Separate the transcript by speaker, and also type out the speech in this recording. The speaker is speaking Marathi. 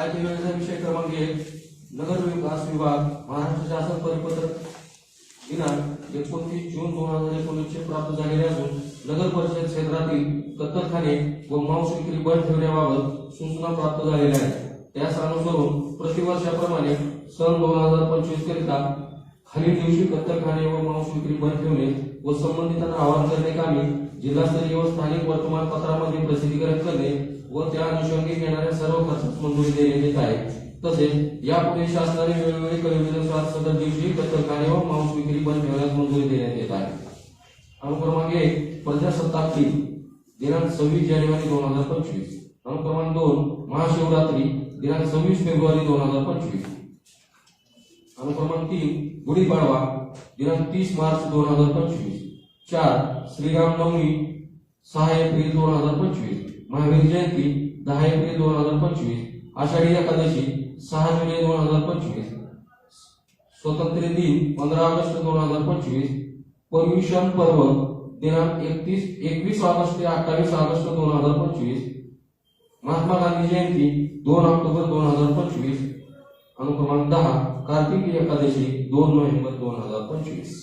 Speaker 1: आजच्या वेळेचा विषय क्रमांक एक नगर विकास विभाग महाराष्ट्र शासन परिपत्रक दिनांक एकोणतीस जून दोन हजार एकोणीसचे प्राप्त झालेले असून नगर परिषद क्षेत्रातील कत्तलखाने व मांस विक्री बंद ठेवण्याबाबत सूचना प्राप्त झालेल्या आहेत. त्यास अनुसरून प्रतिवर्षाप्रमाणे सन दोन हजार पंचवीस करिता खालील दिवशी कत्तलखाने व मांस विक्री बंद ठेवणे व संबंधितांना आवाहन करणे कामी जिल्हास्तरीय व स्थानिक वर्तमानपत्रामध्ये प्रसिद्धीकरण करणे व त्या अनुषंगी येणाऱ्या सर्व खर्चास मंजुरी देण्यात येत आहे तसेच यापुढे शासनाने वेळोवेळी कलयुगानुसार सदर दिवशी कत्तलखाने व मांस विक्री बंद ठेवण्यास मंजुरी देण्यात येत आहे. अनुक्रमांक एक प्रजासत्ताक दिन दिनांक सव्वीस जानेवारी दोन हजार पंचवीस. अनुक्रमांक दोन महाशिवरात्री दिनांक सव्वीस फेब्रुवारी दोन हजार पंचवीस. अनुक्रमांक तीन गुढीपाडवा दिनांक तीस मार्च दोन हजार पंचवीस. चार श्रीराम नवमी सहा एप्रिल दोन हजार पंचवीस. महावीर जयंती दहा एप्रिल दोन हजार पंचवीस आषाढी एकादशी सहा जुलै दोन हजार पंचवीस स्वातंत्र्य दिन पंधरा ऑगस्ट दोन हजार पंचवीस पर्युषण पर्व दिनांक एकतीस एकवीस ऑगस्ट ते अठ्ठावीस ऑगस्ट दोन हजार पंचवीस महात्मा गांधी जयंती दोन ऑक्टोबर दोन हजार पंचवीस अनुक्रमांक दहा कार्तिकी एकादशी दोन नोव्हेंबर दोन हजार पंचवीस.